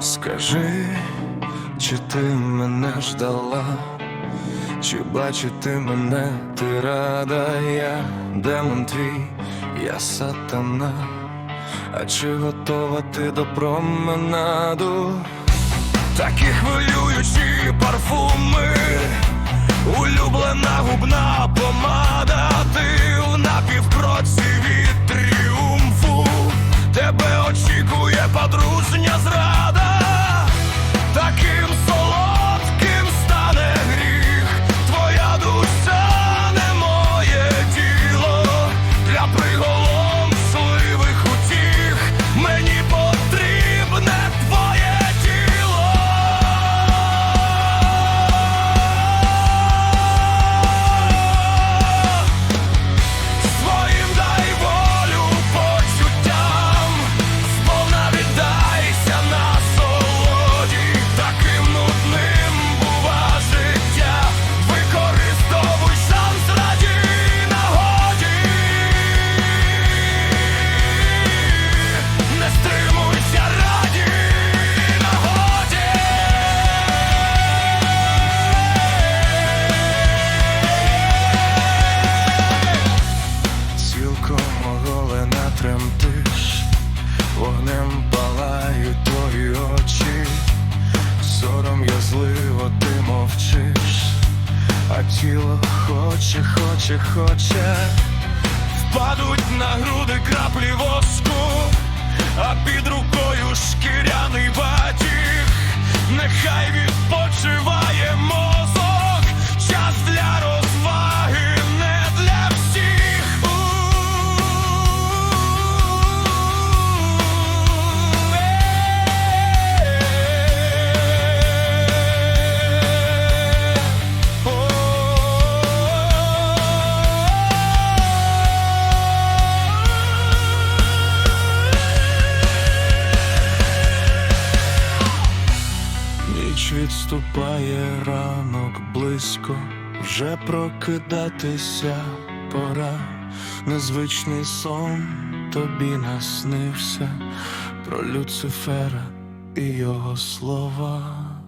Скажи, чи ти мене ждала, чи бачити мене ти рада, я демон твій, я сатана, а чи готова ти до променаду? Такі хвилюючі парфуми, улюблена губна тремтиш, вогнем палають твої очі, сором'язливо ти мовчиш, а тіло хоче, хоче, хоче, впадуть на груди краплі воску, а під рукою шкіряний батіг, нехай відпочиває Ніч відступає, ранок близько, вже прокидатися пора, незвичний сон тобі наснився про Люцифера і його слова.